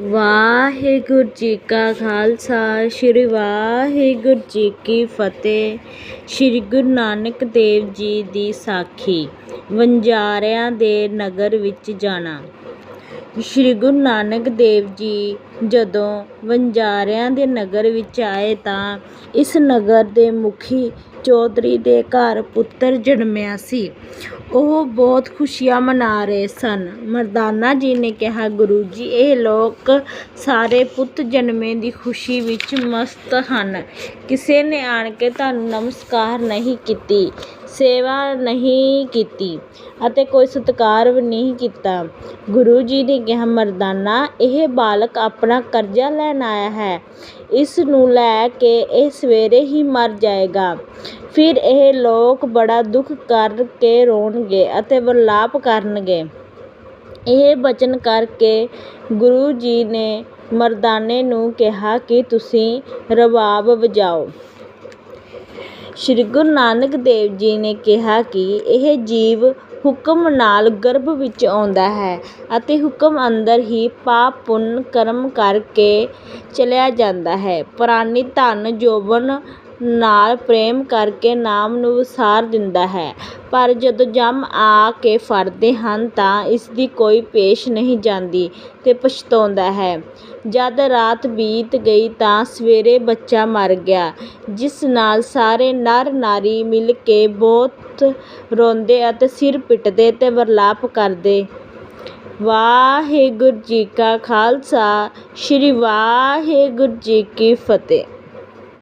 ਵਾਹਿਗੁਰੂ ਜੀ ਕਾ ਖਾਲਸਾ, ਸ੍ਰੀ ਵਾਹਿਗੁਰੂ ਜੀ ਕੀ ਫਤਿਹ। ਸ੍ਰੀ ਗੁਰੂ ਨਾਨਕ ਦੇਵ ਜੀ ਦੀ ਸਾਖੀ ਵਣਜਾਰਿਆਂ ਦੇ ਨਗਰ ਵਿੱਚ ਜਾਣਾ। ਸ੍ਰੀ ਗੁਰੂ ਨਾਨਕ ਦੇਵ ਜੀ ਜਦੋਂ ਵਣਜਾਰਿਆਂ ਦੇ ਨਗਰ ਵਿੱਚ ਆਏ ਤਾਂ ਇਸ ਨਗਰ ਦੇ ਮੁਖੀ ਚੌਧਰੀ ਦੇ ਘਰ ਪੁੱਤਰ ਜਨਮਿਆ ਸੀ। ਉਹ ਬਹੁਤ ਖੁਸ਼ੀਆਂ ਮਨਾ ਰਹੇ ਸਨ। ਮਰਦਾਨਾ ਜੀ ਨੇ ਕਿਹਾ, ਗੁਰੂ ਜੀ, ਇਹ ਲੋਕ ਸਾਰੇ ਪੁੱਤ ਜਨਮੇ ਦੀ ਖੁਸ਼ੀ ਵਿੱਚ ਮਸਤ ਹਨ। ਕਿਸੇ ਨੇ ਆਣ ਕੇ ਤੁਹਾਨੂੰ ਨਮਸਕਾਰ ਨਹੀਂ ਕੀਤੀ। ਸੇਵਾ ਨਹੀਂ ਕੀਤੀ ਅਤੇ ਕੋਈ ਸਤਿਕਾਰ ਵੀ ਨਹੀਂ ਕੀਤਾ। ਗੁਰੂ ਜੀ ਨੇ ਕਿਹਾ ਮਰਦਾਨਾ, ਇਹ ਬਾਲਕ ਆਪਣਾ ਕਰਜ਼ਾ ਲੈਣ ਆਇਆ ਹੈ। ਇਸ ਨੂੰ ਲੈ ਕੇ ਇਹ ਸਵੇਰੇ ਹੀ ਮਰ ਜਾਏਗਾ। ਫਿਰ ਇਹ ਲੋਕ ਬੜਾ ਦੁੱਖ ਕਰਕੇ ਰੋਣਗੇ ਅਤੇ ਵਿਰਲਾਪ ਕਰਨਗੇ। ਇਹ ਬਚਨ ਕਰਕੇ ਗੁਰੂ ਜੀ ਨੇ ਮਰਦਾਨੇ ਨੂੰ ਕਿਹਾ ਕਿ ਤੁਸੀਂ ਰਬਾਬ ਵਜਾਓ। ਸ੍ਰੀ ਗੁਰੂ ਨਾਨਕ ਦੇਵ ਜੀ ਨੇ ਕਿਹਾ ਕਿ ਇਹ ਜੀਵ ਹੁਕਮ ਨਾਲ ਗਰਭ ਵਿੱਚ ਆਉਂਦਾ ਹੈ ਅਤੇ ਹੁਕਮ ਅੰਦਰ ਹੀ ਪਾਪ ਪੁੰਨ ਕਰਮ ਕਰਕੇ ਚਲਿਆ ਜਾਂਦਾ ਹੈ। ਪ੍ਰਾਣੀ ਧਨ ਜੋਬਨ ਨਾਲ ਪ੍ਰੇਮ ਕਰਕੇ ਨਾਮ ਨੂੰ ਵਿਸਾਰ ਦਿੰਦਾ ਹੈ। ਪਰ ਜਦੋਂ ਜੰਮ ਆ ਕੇ ਫੜਦੇ ਹਨ ਤਾਂ ਇਸਦੀ ਕੋਈ ਪੇਸ਼ ਨਹੀਂ ਜਾਂਦੀ ਤੇ ਪਛਤਾਉਂਦਾ ਹੈ। ਜਦ ਰਾਤ ਬੀਤ ਗਈ ਤਾਂ ਸਵੇਰੇ ਬੱਚਾ ਮਰ ਗਿਆ, ਜਿਸ ਨਾਲ ਸਾਰੇ ਨਰ ਨਾਰੀ ਮਿਲ ਕੇ ਬਹੁਤ ਰੋਂਦੇ ਅਤੇ ਸਿਰ ਪਿੱਟਦੇ ਤੇ ਵਿਰਲਾਪ ਕਰਦੇ। ਵਾਹਿਗੁਰੂ ਜੀ ਕਾ ਖਾਲਸਾ, ਸ੍ਰੀ ਵਾਹਿਗੁਰੂ ਜੀ ਕੀ ਫਤਿਹ।